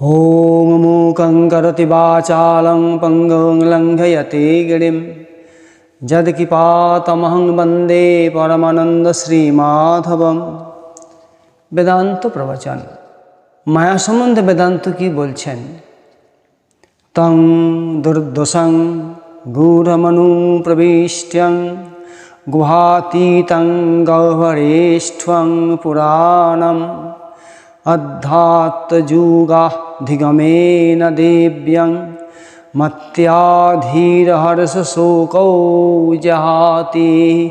ॐ मूकं करोति वाचालं पङ्गुं लङ्घयते गिरिं যদকিপাতমহং বন্দে পরমানন্দ শ্রীমাধবম বেদান্ত প্রবচন মায়া সম্বন্ধে বেদান্ত কি বলছেন তং দুর্দশং গূঢ়মনু প্রবিষ্ট্যং গুহাতীতং গহ্বরেষ্ঠং পুরাণম अध्यात्तजूगाधिगमेन देव्यं মত্যাধীরহর্ষশোকৌ জাহাতি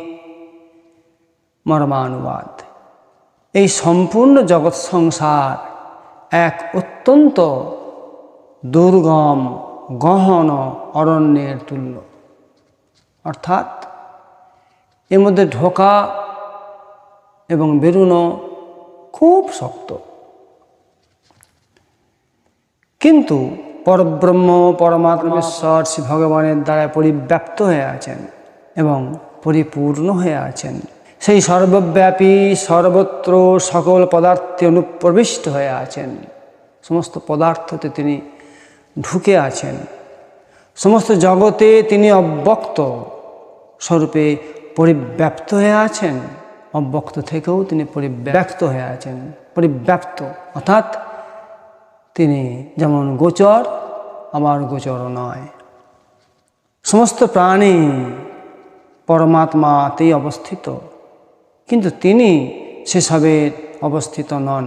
মর্মানুবাদ এই সম্পূর্ণ জগৎ সংসার এক অত্যন্ত দুর্গম গহন অরণ্যের তুল্য অর্থাৎ এর মধ্যে ঢোকা এবং বেরোনো খুব শক্ত কিন্তু পরব্রহ্ম পরমাত্মেশ্বর শ্রী ভগবানের দ্বারা পরিব্যাপ্ত হয়ে আছেন এবং পরিপূর্ণ হয়ে আছেন। সেই সর্বব্যাপী, সর্বত্র সকল পদার্থে অনুপ্রবিষ্ট হয়ে আছেন। সমস্ত পদার্থতে তিনি ঢুকে আছেন। সমস্ত জগতে তিনি অব্যক্ত স্বরূপে পরিব্যাপ্ত হয়ে আছেন। অব্যক্ত থেকেও তিনি পরিব্যক্ত হয়ে আছেন। পরিব্যাপ্ত, অর্থাৎ তিনি যেমন গোচর, আবার গোচর নয়। সমস্ত প্রাণী পরমাত্মাতেই অবস্থিত, কিন্তু তিনি সেসবে অবস্থিত নন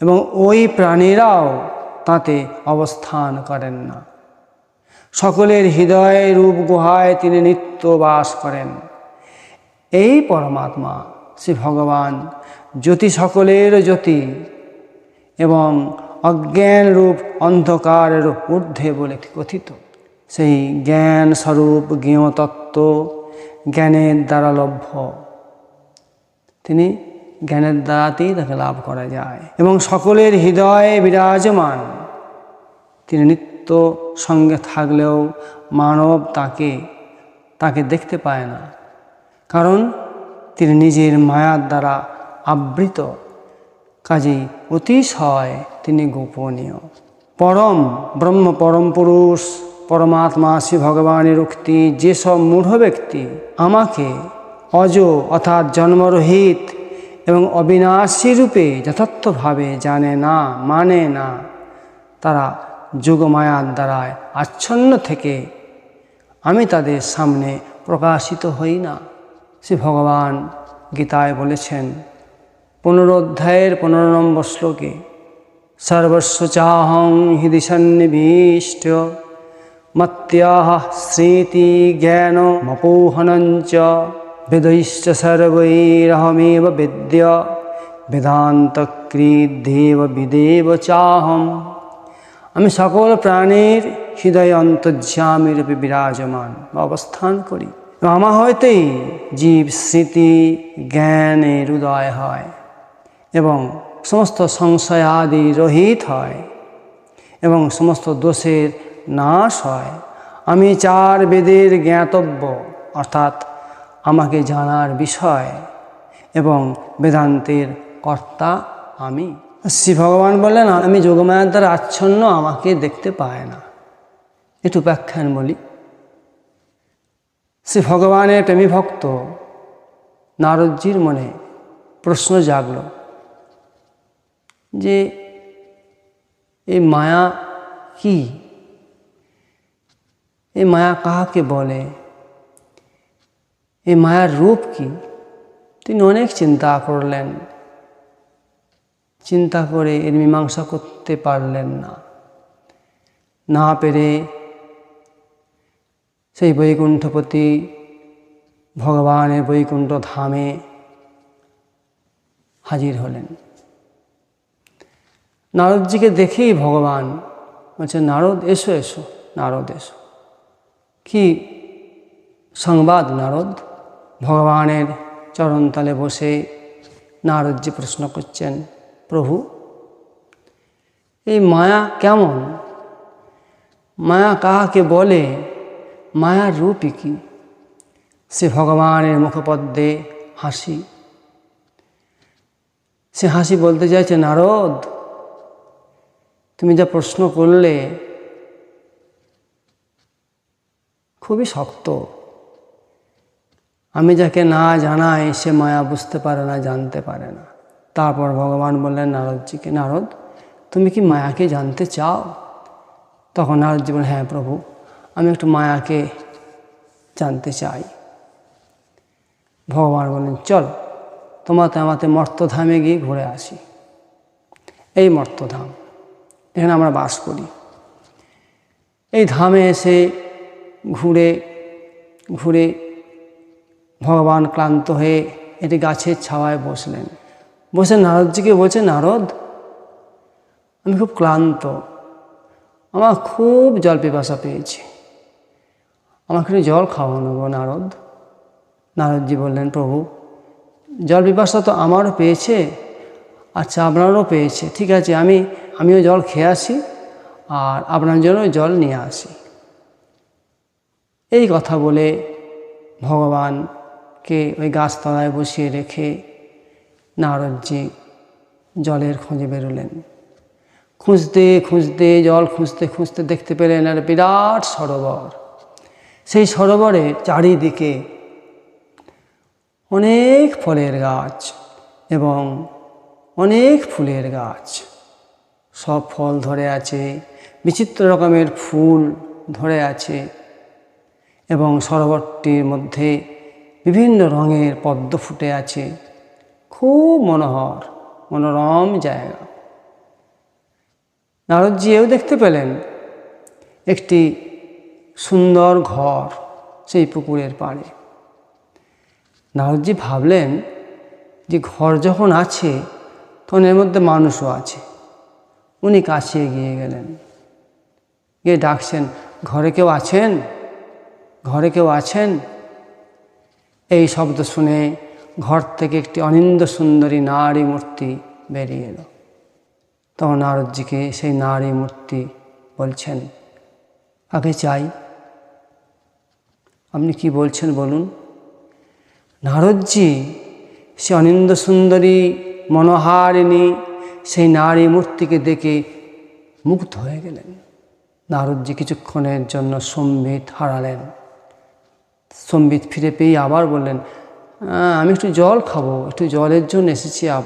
এবং ওই প্রাণীরাও তাতে অবস্থান করেন না। সকলের হৃদয় রূপ গুহায় তিনি নিত্য বাস করেন। এই পরমাত্মা শ্রী ভগবান জ্যোতি সকলের জ্যোতি এবং অজ্ঞান রূপ অন্ধকারের ঊর্ধ্বে বলে কথিত। সেই জ্ঞান স্বরূপ জ্ঞেয়তত্ত্ব জ্ঞানের দ্বারা লভ্য। তিনি জ্ঞানের দ্বারাতেই তাকে লাভ করা যায় এবং সকলের হৃদয়ে বিরাজমান। তিনি নিত্য সঙ্গে থাকলেও মানব তাকে তাকে দেখতে পায় না। কারণ তিনি নিজের মায়ার দ্বারা আবৃত। কাজেই অতিশয় তিনি গোপনীয়। পরম ব্রহ্ম পরম পুরুষ, পরমাত্মা শ্রী ভগবানের উক্তি, যেসব মূঢ় ব্যক্তি আমাকে অজ অর্থাৎ জন্মরহিত এবং অবিনাশী রূপে যথার্থভাবে জানে না মানে না, তারা যোগমায়ার দ্বারায় আচ্ছন্ন থেকে আমি তাদের সামনে প্রকাশিত হই না। শ্রী ভগবান গীতায় বলেছেন পনেরো অধ্যায়ের পনেরো নম্বর শ্লোকে সর্বস্ব চাহং হৃদি সন্নিবিষ্ট মত্যাহ স্মৃতি জ্ঞান মপোহনঞ্চ, বেদৈশ্চ সর্বৈরহমেব বেদ্য বেদান্তকৃদেব বিদেব চাহম। আমি সকল প্রাণীর হৃদয় অন্তর্যামী রূপে বিরাজমান বা অবস্থান করি। আমার হইতেই জীব স্মৃতি জ্ঞানের উদয় হয়। এবং সমস্ত সংশয় আদি রহিত হয় এবং সমস্ত দোষের নাশ হয়। আমি চার বেদের জ্ঞাতব্য, অর্থাৎ আমাকে জানার বিষয় এবং বেদান্তের কর্তা আমি। শ্রী ভগবান বললেন, আমি যোগমায়ার দ্বারা আচ্ছন্ন, আমাকে দেখতে পায় না। একটু ব্যাখ্যান বলি। শ্রী ভগবানের প্রেমী ভক্ত নারদজির মনে প্রশ্ন জাগল। যে এই মায়া কি? এই মায়া কাহাকে বলে? এই মায়ার রূপ কি? তিনি অনেক চিন্তা করলেন। চিন্তা করে এর মীমাংসা করতে পারলেন না। না পেরে সেই বৈকুণ্ঠপতি ভগবানের বৈকুণ্ঠ ধামে হাজির হলেন। নারদজিকে দেখেই ভগবান বলছে, নারদ, এসো এসো, নারদ, এসো। কি সংবাদ নারদ? ভগবানের চরণতলে বসে নারদজি প্রশ্ন করছেন, প্রভু, এই মায়া কেমন? মায়া কাহাকে বলে? মায়ার রূপই কি? সে ভগবানের মুখপদ্মে হাসি। সে হাসি বলতে চাইছে, নারদ তুমি যা প্রশ্ন করলে খুবই শক্ত। আমি যাকে না জানাই, সে মায়া বুঝতে পারে না, জানতে পারে না। তারপর ভগবান বললেন, নারদজিকে, নারদ, তুমি কি মায়াকে জানতে চাও? তখন নারদজি বলেন হ্যাঁ প্রভু, আমি একটু মায়াকে জানতে চাই। ভগবান বলেন চল, তোমাতে আমাতে মর্তধামে গিয়ে ঘুরে আসি। এই মর্তধাম। এখানে আমরা বাস করি। এই ধামে এসে ঘুরে ঘুরে ভগবান ক্লান্ত হয়ে এটি গাছের ছাওয়ায় বসলেন। বসে নারদজিকে বলছে, নারদ, আমি খুব ক্লান্ত। আমার খুব জল পিপাসা পেয়েছি। আমাকে জল খাওয়ানো গো নারদ। নারদজি বললেন, প্রভু, জল পিপাসা তো আমারও পেয়েছে আচ্ছা আপনারও পেয়েছে। ঠিক আছে, আমি, আমিও জল খেয়ে আসি, আর আপনার জন্য জল নিয়ে আসি। এই কথা বলে ভগবানকে ওই গাছতলায় বসিয়ে রেখে নারদজি জলের খোঁজে বেরোলেন। খুঁজতে খুঁজতে, জল খুঁজতে খুঁজতে দেখতে পেলেন আর বিরাট সরোবর। সেই সরোবরে চারিদিকে অনেক ফলের গাছ এবং অনেক ফুলের গাছ। সব ফল ধরে আছে, বিচিত্র রকমের ফুল ধরে আছে এবং সরোবরটির মধ্যে বিভিন্ন রঙের পদ্ম ফুটে আছে। খুব মনোহর, মনোরম জায়গা। নারদজি এও দেখতে পেলেন একটি সুন্দর ঘর সেই পুকুরের পাড়ে। নারদজি ভাবলেন যে ঘর যখন আছে তখন এর মধ্যে মানুষও আছে। উনি কাছে এগিয়ে গেলেন। গিয়ে ডাকছেন, ঘরে কেউ আছেন? ঘরে কেউ আছেন? এই শব্দ শুনে ঘর থেকে একটি অনিন্দ সুন্দরী নারী মূর্তি বেরিয়ে এলো। তখন নারদজিকে সেই নারী মূর্তি বলছেন, আগে চাই আপনি কি বলছেন বলুন? নারদজি, সে অনিন্দ সুন্দরী মনোহারিণী সেই নারী মূর্তিকে দেখে মুগ্ধ হয়ে গেলেন। নারদজি কিছুক্ষণের জন্য সম্বিত হারালেন। সম্বিত ফিরে পেয়ে আবার বললেন আমি একটু জল খাব, একটু জলের জন্য এসেছি আব।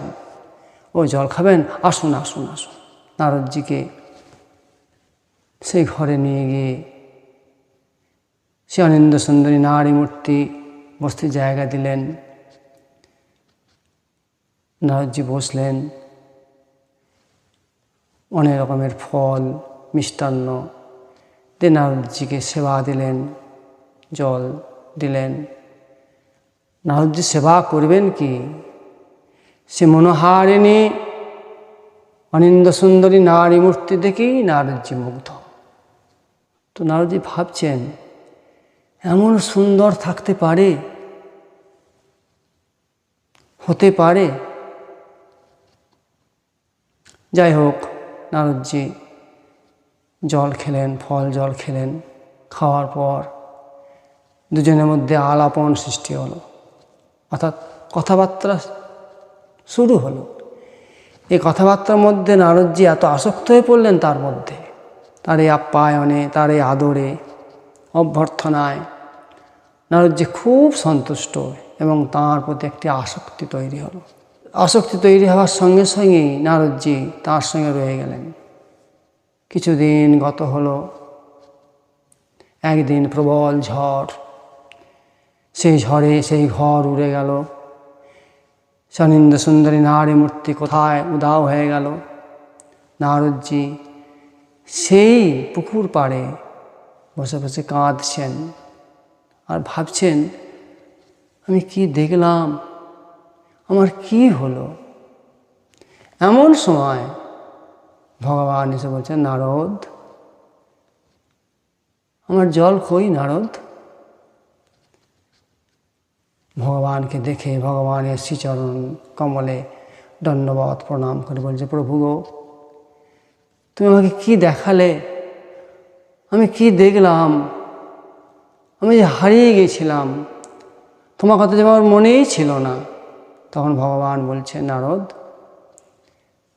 ও, জল খাবেন? আসুন আসুন আসুন। নারদজিকে সেই ঘরে নিয়ে গিয়ে সে অনিন্দ সুন্দরী নারী মূর্তি বসতে জায়গা দিলেন। নারদজি বসলেন। অনেক রকমের ফল, মিষ্টান্ন। দিয়ে নারদজিকে সেবা দিলেন, জল দিলেন। নারদজি সেবা করবেন কি? সে মনোহারিণী, অনিন্দ সুন্দরী নারী মূর্তি দেখেই নারদজি মুগ্ধ। তো নারদজি ভাবছেন, এমন সুন্দর থাকতে পারে? হতে পারে? যাই হোক নারদজি জল খেলেন, ফল, জল খেলেন, খাওয়ার পর দুজনের মধ্যে আলাপন সৃষ্টি হলো। অর্থাৎ কথাবার্তা শুরু হলো। এই কথাবার্তার মধ্যে নারদজি এত আসক্ত হয়ে পড়লেন তার মধ্যে। তার এই আপ্যায়নে, তার এই আদরে, অভ্যর্থনায় নারদজি খুব সন্তুষ্ট এবং তাঁর প্রতি একটি আসক্তি তৈরি হলো। আসক্তি তৈরি হওয়ার সঙ্গে সঙ্গেই নারদজি তার সঙ্গে রয়ে গেলেন। কিছুদিন গত হলো। একদিন প্রবল ঝড়। সেই ঝড়ে সেই ঘর উড়ে গেল। সনিন্দ সুন্দরী নারী মূর্তি কোথায়? উদাও হয়ে গেল। নারদজি সেই পুকুর পাড়ে বসে বসে কাঁদছেন আর ভাবছেন, আমি কি দেখলাম? আমার কি হলো? এমন সময় ভগবান এসে বলছেন, নারদ, আমার জল কই নারদ। ভগবানকে দেখে ভগবানের শ্রীচরণ কমলে দণ্ডবত প্রণাম করে বলছে, প্রভু গো, তুমি আমাকে কি দেখালে? আমি কি দেখলাম? আমি যে হারিয়ে গেছিলাম, তোমার কথা যে আমার মনেই ছিল না। তখন ভগবান বলছে, নারদ,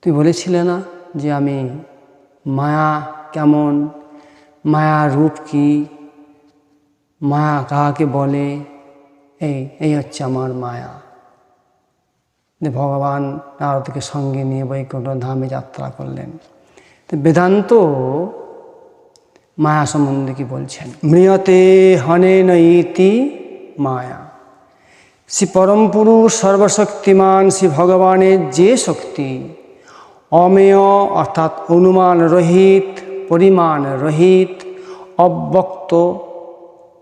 তুই বলেছিলে না যে আমি মায়া কেমন? মায়া রূপ কি? মায়া কাহাকে বলে? এই এই হচ্ছে আমার মায়া। যে ভগবান নারদকে সঙ্গে নিয়ে বৈকুণ্ঠ ধামে যাত্রা করলেন। তো বেদান্ত মায়া সম্বন্ধে কি বলছেন? মৃয়তে হনে ইতি মায়া। শ্রী পরম পুরুষ সর্বশক্তিমান শ্রী ভগবানের যে শক্তি, অমেয় অর্থাৎ অনুমান রহিত, পরিমাণ রহিত, অব্যক্ত,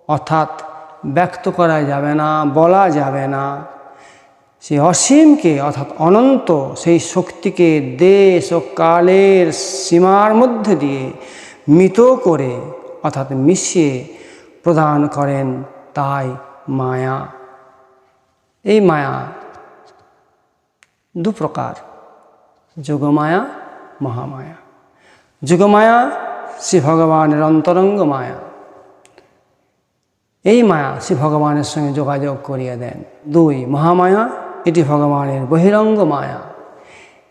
অর্থাৎ ব্যক্ত করা যাবে না, বলা যাবে না। সেই অসীমকে অর্থাৎ অনন্ত, সেই শক্তিকে দেশ ও কালের সীমার মধ্যে দিয়ে মিত করে, অর্থাৎ মিশিয়ে প্রদান করেন তাই মায়া। এই মায়া দু প্রকার। যোগমায়া, মহামায়া। যোগমায়া, শ্রী ভগবানের অন্তরঙ্গ মায়া। এই মায়া শ্রী ভগবানের সঙ্গে যোগাযোগ করিয়ে দেন। দুই, মহামায়া, এটি ভগবানের বহিরঙ্গ মায়া।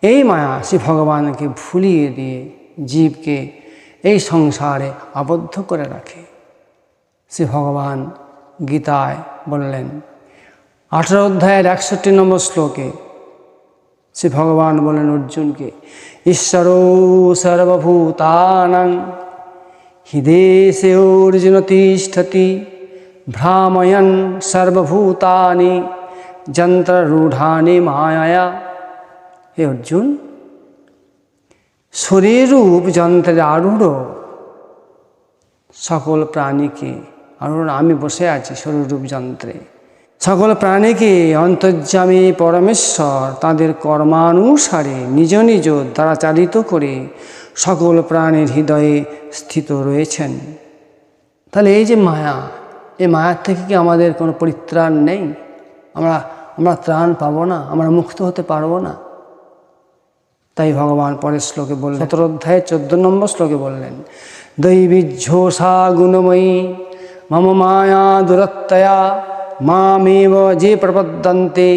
এই মায়া শ্রী ভগবানকে ভুলিয়ে দিয়ে জীবকে এই সংসারে আবদ্ধ করে রাখে। শ্রী ভগবান গীতায় বললেন আঠারো অধ্যায়ের একষট্টি নম্বর শ্লোকে শ্রী ভগবান বলেন অর্জুনকে, ঈশ্বর সর্বভূতানাং হৃদেশে অর্জুন তিষ্ঠতি ভ্রাময়ন সর্বভূতানি যন্ত্ররূঢ়ানি মায়া হে অর্জুন শরীরূপ যন্ত্রের আরূঢ় সকল প্রাণীকে, আরূঢ় আমি বসে আছি শরীররূপ যন্ত্রে। সকল প্রাণীকে অন্তর্যামী পরমেশ্বর তাদের কর্মানুসারে নিজ নিজ দ্বারা চালিত করে সকল প্রাণীর হৃদয়ে স্থিত রয়েছেন। তাহলে এই যে মায়া, এই মায়ার থেকে কি আমাদের কোনো পরিত্রাণ নেই? আমরা আমরা ত্রাণ পাবো না, আমরা মুক্ত হতে পারব না। তাই ভগবান পরের শ্লোকে বললেন, সতর অধ্যায়ে চোদ্দ নম্বর শ্লোকে বললেন দৈবীঝোষা গুণময়ী, মম মায়া দুরত্তয়া মামেব যে প্রপদ্যন্তে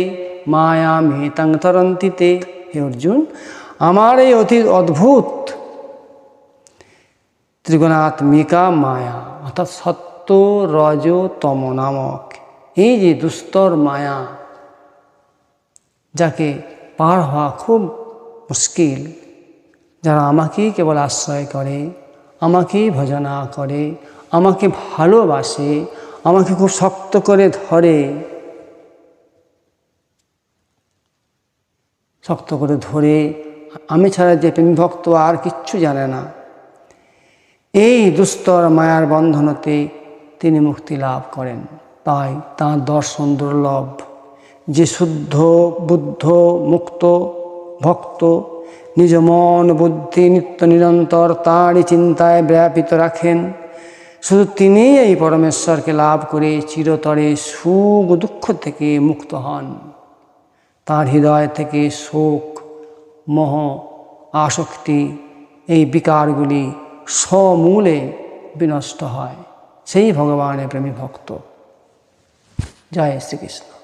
মায়া মেতাং তরন্তি তে হে অর্জুন আমার এই অতি অদ্ভুত ত্রিগুণাত্মিকা মায়া অর্থাৎ সত্য রজ তম নামক এই যে দুস্তর মায়া যাকে পার হওয়া খুব মুশকিল যারা আমাকেই কেবল আশ্রয় করে আমাকেই ভজনা করে আমাকে ভালোবাসে আমাকে খুব শক্ত করে ধরে। শক্ত করে ধরে, আমি ছাড়া যে প্রেমী ভক্ত আর কিচ্ছু জানে না। এই দুস্তর মায়ার বন্ধনতে তিনি মুক্তি লাভ করেন। তাই তাঁর দর্শন দুর্লভ। যে শুদ্ধ, বুদ্ধ, মুক্ত ভক্ত, নিজ মন, বুদ্ধি, নিত্য নিরন্তর তাঁরই চিন্তায় ব্যাপিত রাখেন শুধু তিনিই এই পরমেশ্বরকে লাভ করে চিরতরে সুখ দুঃখ থেকে মুক্ত হন। তার হৃদয় থেকে শোক, মহ, আসক্তি এই বিকারগুলি সমূলে বিনষ্ট হয়। সেই ভগবানের প্রেমী ভক্ত। জয় শ্রীকৃষ্ণ।